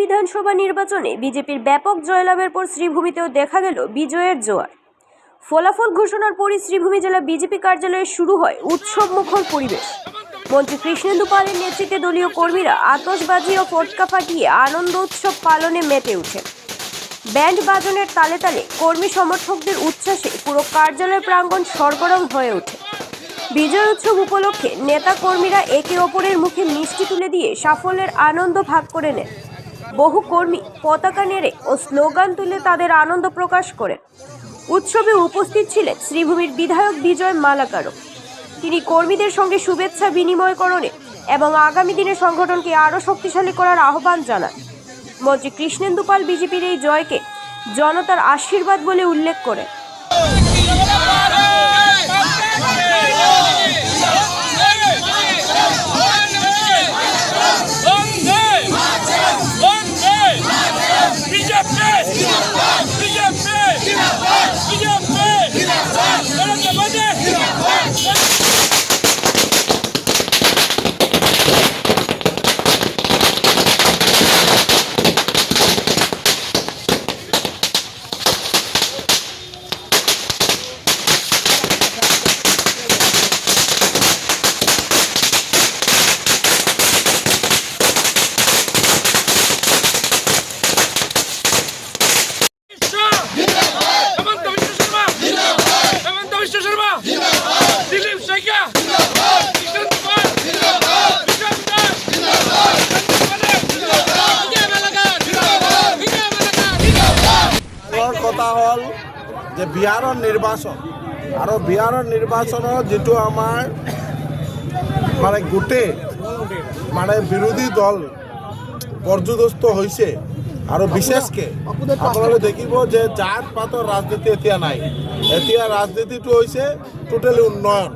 বিধানসভা নির্বাচনে বিজেপির ব্যাপক জয়লাভের পর শ্রীভূমিতেও দেখা গেল বিজয়ের জোয়ার। ফলাফল ঘোষণার পরই শ্রীভূমি জেলা বিজেপি কার্যালয়ে শুরু হয় উৎসব মুখর পরিবেশ। মন্ত্রী কৃষ্ণেন্দু পালের নেতৃত্বে দলীয় কর্মীরা আতশবাজি ও ফটকা ফাটিয়ে আনন্দ উৎসব পালনে মেতে ওঠেন ব্যান্ড বাজনের তালে তালে কর্মী সমর্থকদের উচ্ছ্বাসে পুরো কার্যালয় প্রাঙ্গণ সরগরম হয়ে ওঠে। বিজয় উৎসব উপলক্ষে নেতা কর্মীরা একে অপরের মুখে মিষ্টি তুলে দিয়ে সাফল্যের আনন্দ ভাগ করে নেন। বহু কর্মী পতাকা নেড়ে ও স্লোগান তুলে তাদের আনন্দ প্রকাশ করেন। উৎসবে উপস্থিত ছিলেন শ্রীভূমির বিধায়ক বিজয় মালাকারও। তিনি কর্মীদের সঙ্গে শুভেচ্ছা বিনিময়করণে এবং আগামী দিনে সংগঠনকে আরও শক্তিশালী করার আহ্বান জানান। মন্ত্রী কৃষ্ণেন্দুপাল বিজেপির এই জয়কে জনতার আশীর্বাদ বলে উল্লেখ করেন। যে বিহাৰৰ নিৰ্বাচন, আৰু বিহাৰৰ নিৰ্বাচনত যিটো আমাৰ মানে গোটেই মানে বিৰোধী দল পৰ্যদস্ত হৈছে, আৰু বিশেষকৈ আপোনালোকে দেখিব যে জাত পাতৰ ৰাজনীতি এতিয়া নাই। এতিয়া ৰাজনীতিটো হৈছে টোটেলি উন্নয়ন,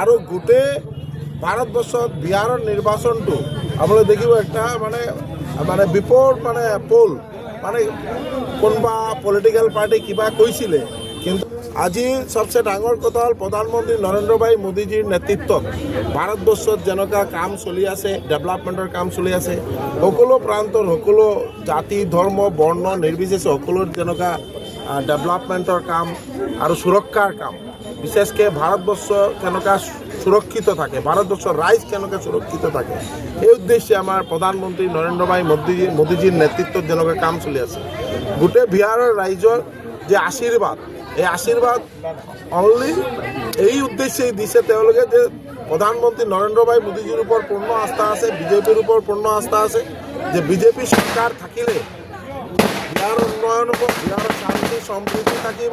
আৰু গোটেই ভাৰতবৰ্ষত বিহাৰৰ নিৰ্বাচনটো, আপোনালোকে দেখিব একটা মানে মানে বিপদ মানে পল। মানে কোনোবা পলিটিকেল পাৰ্টি কিবা কৈছিলে, কিন্তু আজি চবচে ডাঙৰ কথা হ'ল প্ৰধানমন্ত্ৰী নৰেন্দ্ৰ ভাই মোদীজীৰ নেতৃত্বত ভাৰতবৰ্ষত যেনেকুৱা কাম চলি আছে ডেভেলপমেণ্টৰ কাম চলি আছে, সকলো প্ৰান্তৰ, সকলো জাতি, ধৰ্ম, বৰ্ণ, নিৰ্বিশেষে সকলোৰ যেনেকুৱা ডেভেলপমেণ্টৰ কাম আৰু সুৰক্ষাৰ কাম। বিশেষকৈ ভাৰতবৰ্ষ কেনেকুৱা সুৰক্ষিত থাকে ভাৰতবৰ্ষৰ ৰাইজ কেনেকৈ সুৰক্ষিত থাকে। এই উদ্দেশ্যে আমাৰ প্ৰধানমন্ত্ৰী নৰেন্দ্ৰ ভাই মোদীজী মোদীজীৰ নেতৃত্বত যেনেকুৱা কাম চলি আছে। গোটেই বিহাৰৰ ৰাইজৰ যে আশীৰ্বাদ এই আশীৰ্বাদ অনলি এই উদ্দেশ্যেই দিছে তেওঁলোকে যে প্ৰধানমন্ত্ৰী নৰেন্দ্ৰ ভাই মোদীজীৰ ওপৰত পূৰ্ণ আস্থা আছে, বিজেপিৰ ওপৰত পূৰ্ণ আস্থা আছে, যে বিজেপি চৰকাৰ থাকিলে বিহাৰৰ উন্নয়ন হ'ব বিহাৰৰ শান্তি, সমৃদ্ধি থাকিব।